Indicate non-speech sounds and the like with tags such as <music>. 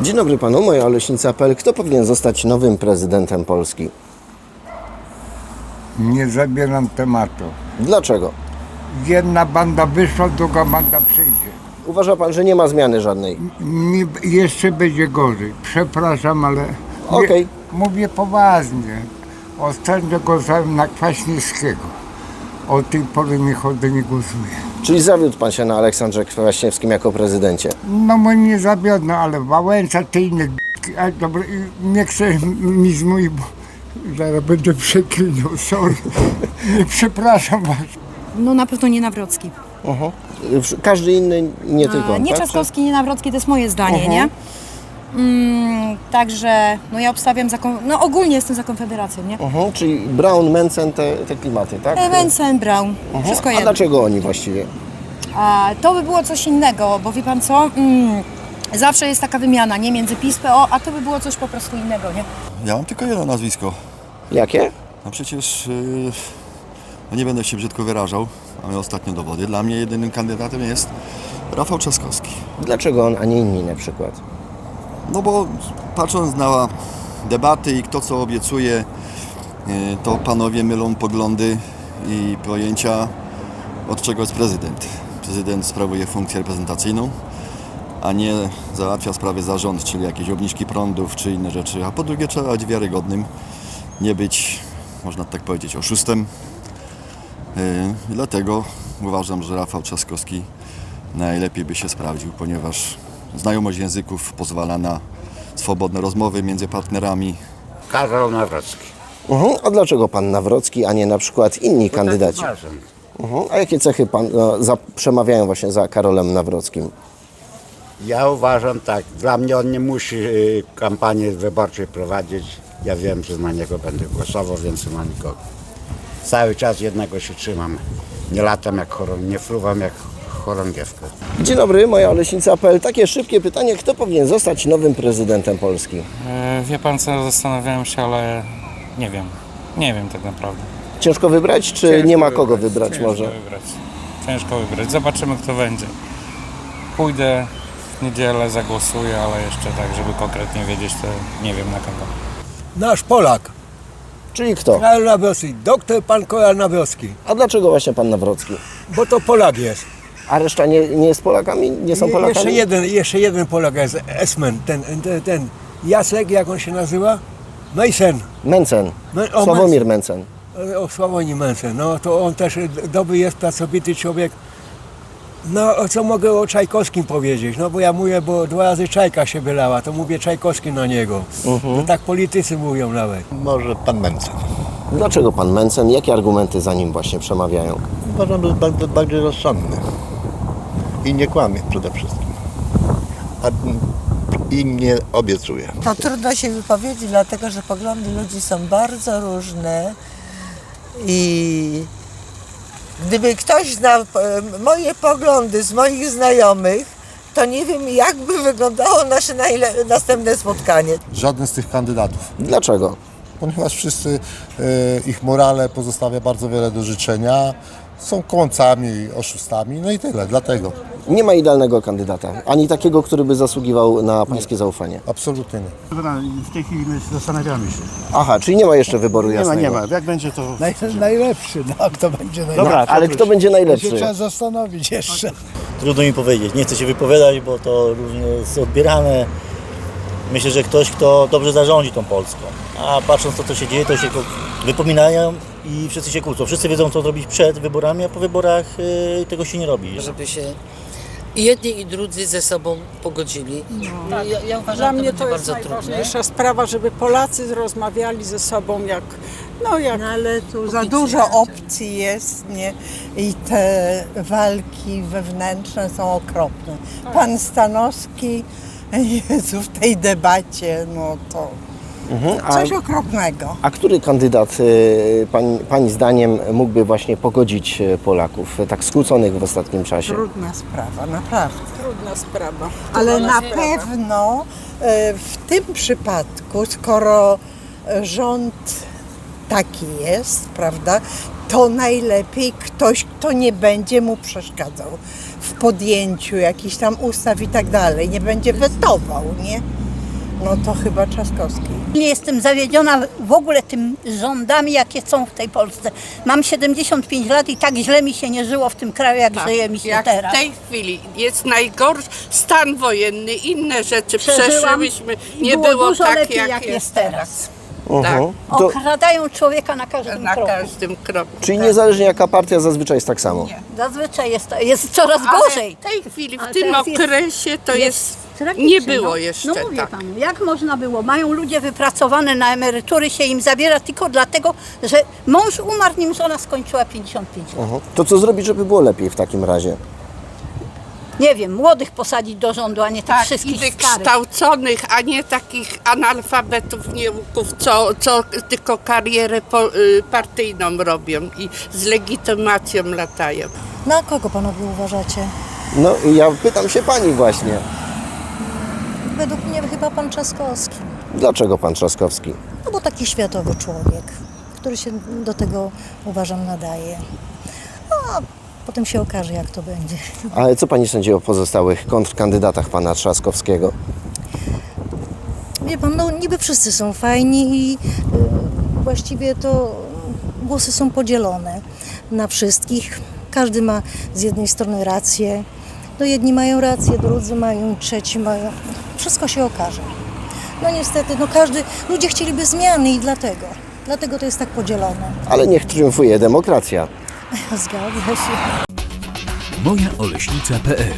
Dzień dobry panu, moja Oleśnica.pl. Kto powinien zostać nowym prezydentem Polski? Nie zabieram tematu. Dlaczego? Jedna banda wyszła, druga banda przyjdzie. Uważa pan, że nie ma zmiany żadnej? Mi jeszcze będzie gorzej. Przepraszam, ale. Okej. Mówię poważnie. Ostatnio głosowałem na Kwaśniewskiego. Od tej pory nie chodzę, nie głosuję. Czyli zawiódł pan się na Aleksandrze Kwaśniewskim jako prezydencie. No bo nie zawiodno, ale Wałęsa, ty inne d***ki, dobra, i nie chcę mi zmój, bo zaraz będę przeklinał, sorry. Nie przepraszam was. No na pewno nie Nawrocki. Każdy inny, nie tylko A, on, nie tak? Trzaskowski, nie Nawrocki, to jest moje zdanie, nie? Mm, także no ja obstawiam za, kon- no ogólnie jestem za Konfederacją, nie? Mhm, czyli Brown, Mencen, te, te klimaty, tak? Evensen, Brown, wszystko A jedno. dlaczego oni właściwie? A to by było coś innego, bo wie pan co? Mm, zawsze jest taka wymiana, nie? Między PiS, PO, a to by było coś po prostu innego, nie? Ja mam tylko jedno nazwisko. Jakie? No przecież yy, no nie będę się brzydko wyrażał. Mamy ostatnio dowody. Dla mnie jedynym kandydatem jest Rafał Trzaskowski. Dlaczego on, a nie inni na przykład? No bo patrząc na debaty i kto co obiecuje, yy, to panowie mylą poglądy i pojęcia, od czego jest prezydent. Prezydent sprawuje funkcję reprezentacyjną, a nie załatwia sprawy zarząd, czyli jakieś obniżki prądów czy inne rzeczy. A po drugie trzeba być wiarygodnym, nie być, można tak powiedzieć, oszustem. Yy, Dlatego uważam, że Rafał Trzaskowski najlepiej by się sprawdził, ponieważ znajomość języków pozwala na swobodne rozmowy między partnerami. Karol Nawrocki. Mhm. A dlaczego pan Nawrocki, a nie na przykład inni kandydaci? Uważam. Mhm. A jakie cechy pan no, za, przemawiają właśnie za Karolem Nawrockim? Ja uważam tak, dla mnie on nie musi y, kampanii wyborczej prowadzić. Ja wiem, że na niego będę głosował, więc nie ma nikogo. Cały czas jednego się trzymam. Nie latam jak chorą, nie fruwam jak chorągiewka. Dzień dobry, moja Oleśnica.pl. Takie szybkie pytanie, kto powinien zostać nowym prezydentem Polski? E, Wie pan co, zastanawiałem się, ale nie wiem. Nie wiem tak naprawdę. Ciężko wybrać, czy nie ma kogo wybrać Ciężko może? wybrać. Ciężko wybrać. Zobaczymy kto będzie. Pójdę w niedzielę, zagłosuję, ale jeszcze tak, żeby konkretnie wiedzieć, to nie wiem na kogo. Nasz Polak, Czyli kto? Karol Nawrocki, doktor pan Karol Nawrocki, A dlaczego właśnie pan Nawrocki? bo to Polak jest. A reszta nie, nie jest Polakami? Nie są Polakami? Jeszcze jeden, jeszcze jeden Polak jest, Esmen, ten, ten, ten Jacek, jak on się nazywa? Mejsen, Mencen. O, Sławomir Mencen. o Sławoni Mejsen, no to on też dobry jest, pracowity człowiek. No, o co mogę o Czajkowskim powiedzieć? No bo ja mówię, bo dwa razy Czajka się wylała, to mówię Czajkowski na niego. To tak politycy mówią nawet. Może pan Mencen. Dlaczego pan Mencen? Jakie argumenty za nim właśnie przemawiają? Uważam, że jest bardzo, bardziej rozsądny. I nie kłamie przede wszystkim. A, I nie obiecuje. To trudno się wypowiedzieć, dlatego że poglądy ludzi są bardzo różne i gdyby ktoś znał e, moje poglądy z moich znajomych, to nie wiem, jak by wyglądało nasze najle- następne spotkanie. Żaden z tych kandydatów, Dlaczego? ponieważ wszyscy e, ich morale pozostawia bardzo wiele do życzenia. Są kłamcami, oszustami, no i tyle, dlatego. Nie ma idealnego kandydata, ani takiego, który by zasługiwał na pańskie zaufanie. Absolutnie nie. W tej chwili my zastanawiamy się. Aha, czyli nie ma jeszcze wyboru jasnego. Jak będzie to... najlepszy, no kto będzie najlepszy? Dobra, ale kto będzie najlepszy? zastanowić jeszcze. Trudno mi powiedzieć, nie chcę się wypowiadać, bo to różnie jest odbierane. Myślę, że ktoś, kto dobrze zarządzi tą Polską. A patrząc to, co się dzieje, to się wypominają i wszyscy się kłócą. Wszyscy wiedzą, co zrobić przed wyborami, a po wyborach y, tego się nie robi. Żeby się i jedni i drudzy ze sobą pogodzili. Ja, ja uważam, Dla że mnie to to jest bardzo trudne. najważniejsza sprawa, żeby Polacy rozmawiali ze sobą jak, no jak ale tu za dużo opcji jest, nie? I te walki wewnętrzne są okropne. Pan Stanowski, <laughs> Jezu, w tej debacie, no to Mhm, a, coś okropnego. a który kandydat y, pań, pani zdaniem mógłby właśnie pogodzić y, Polaków, y, tak skłóconych w ostatnim czasie? Trudna sprawa, naprawdę. trudna sprawa. Ale na pewno e, w tym przypadku, skoro rząd taki jest, prawda, to najlepiej ktoś, kto nie będzie mu przeszkadzał w podjęciu jakichś tam ustaw i tak dalej, nie będzie wetował, nie? No to chyba Trzaskowski. Nie jestem zawiedziona w ogóle tym rządami, jakie są w tej Polsce. Mam 75 lat i tak źle mi się nie żyło w tym kraju, jak żyje mi się Tak, jak teraz. w tej chwili jest najgorszy stan wojenny, inne rzeczy Przeżyłam przeżyłyśmy, nie było było, tak lepiej, jak, jak jest jest teraz. Mhm. To, Okradają człowieka na każdym Na kroku. każdym kroku. czyli tak. niezależnie jaka partia, zazwyczaj jest tak samo. Zazwyczaj jest, jest coraz Ale gorzej. W tej chwili, w Ale tym teraz jest- okresie to jest, tragicznie, nie było no. jeszcze No mówię tak. panu, jak można było? Mają ludzie wypracowane na emerytury, się im zabiera tylko dlatego, że mąż umarł, nim żona skończyła 55 lat. Mhm. To co zrobić, żeby było lepiej w takim razie? Nie wiem, młodych posadzić do rządu, a nie tych Tak, i wszystkich starych. wykształconych, a nie takich analfabetów, nieuków, co, co tylko karierę po, y, partyjną robią i z legitymacją latają. Na kogo panowie uważacie? No i ja pytam się pani właśnie, Według mnie chyba pan Trzaskowski. dlaczego pan Trzaskowski? No bo taki światowy człowiek, który się do tego uważam nadaje. A potem się okaże jak to będzie. Ale co pani sądzi o pozostałych kontrkandydatach pana Trzaskowskiego? Wie pan, no niby wszyscy są fajni i y, właściwie to głosy są podzielone na wszystkich. Każdy ma z jednej strony rację. No jedni mają rację, drudzy mają, trzeci mają. Wszystko się okaże. No niestety, no każdy, ludzie chcieliby zmiany i dlatego. Dlatego to jest tak podzielone. Ale niech triumfuje demokracja. Zgadza się. mojaoleśnica.pl